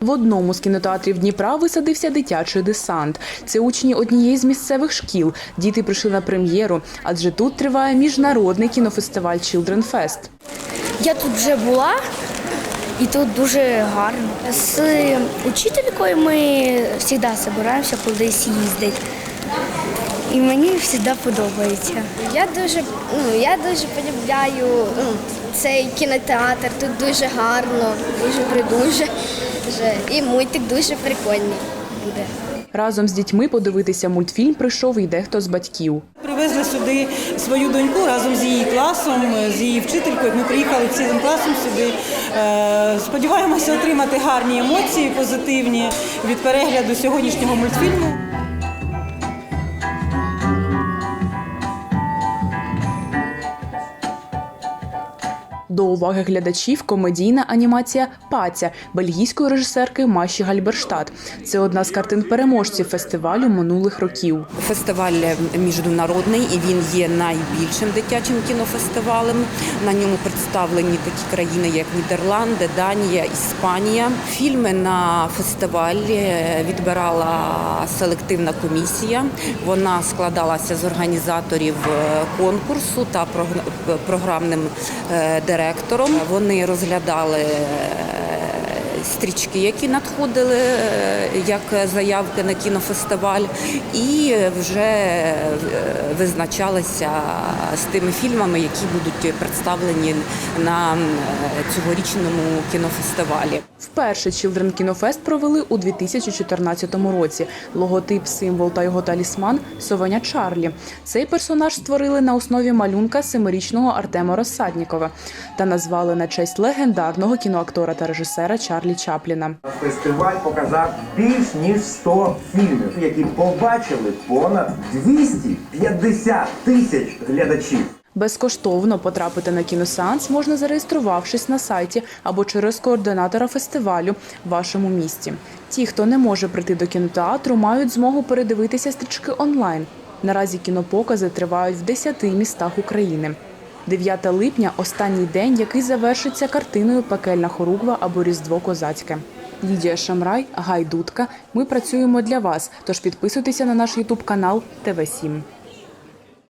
В одному з кінотеатрів Дніпра висадився дитячий десант. Це учні однієї з місцевих шкіл. Діти прийшли на прем'єру, адже тут триває міжнародний кінофестиваль Children Fest. Я тут вже була, і тут дуже гарно. З учителькою ми завжди збираємося кудись їздити. І мені завжди подобається. Я дуже, ну, я дуже полюбляю ну, цей кінотеатр. Тут дуже гарно, дуже придуже. І мультик дуже прикольний буде. Разом з дітьми подивитися мультфільм прийшов і дехто з батьків. Привезли сюди свою доньку разом з її класом, з її вчителькою. Ми приїхали цілим класом сюди. Е, Сподіваємося отримати гарні емоції, позитивні від перегляду сьогоднішнього мультфільму. До уваги глядачів комедійна анімація Паця бельгійської режисерки Маші Гальберштадт. Це одна з картин переможців фестивалю минулих років. Фестиваль міжнародний і він є найбільшим дитячим кінофестивалем. На ньому представлені такі країни, як Нідерланди, Данія, Іспанія. Фільми на фестивалі відбирала селективна комісія. Вона складалася з організаторів е, конкурсу та програ- програмним е, директором. Вони розглядали е, стрічки, які надходили е, як заявки на кінофестиваль, і вже е, визначалися з тими фільмами, які будуть представлені на е, цьогорічному кінофестивалі. Вперше Children Кінофест провели у 2014 році. Логотип, символ та його талісман совеня Чарлі. Цей персонаж створили на основі малюнка семирічного Артема Розсаднікова та назвали на честь легендарного кіноактора та режисера Чарлі Чапліна. Фестиваль показав більш ніж 100 фільмів, які побачили понад 250 тисяч глядачів. Безкоштовно потрапити на кіносеанс можна зареєструвавшись на сайті або через координатора фестивалю в вашому місті. Ті, хто не може прийти до кінотеатру, мають змогу передивитися стрічки онлайн. Наразі кінопокази тривають в 10 містах України. 9 липня останній день, який завершиться картиною Пекельна хоругва або Різдво Козацьке. Лідія Шамрай, Гай Дудка. Ми працюємо для вас. Тож підписуйтеся на наш Ютуб канал ТВ 7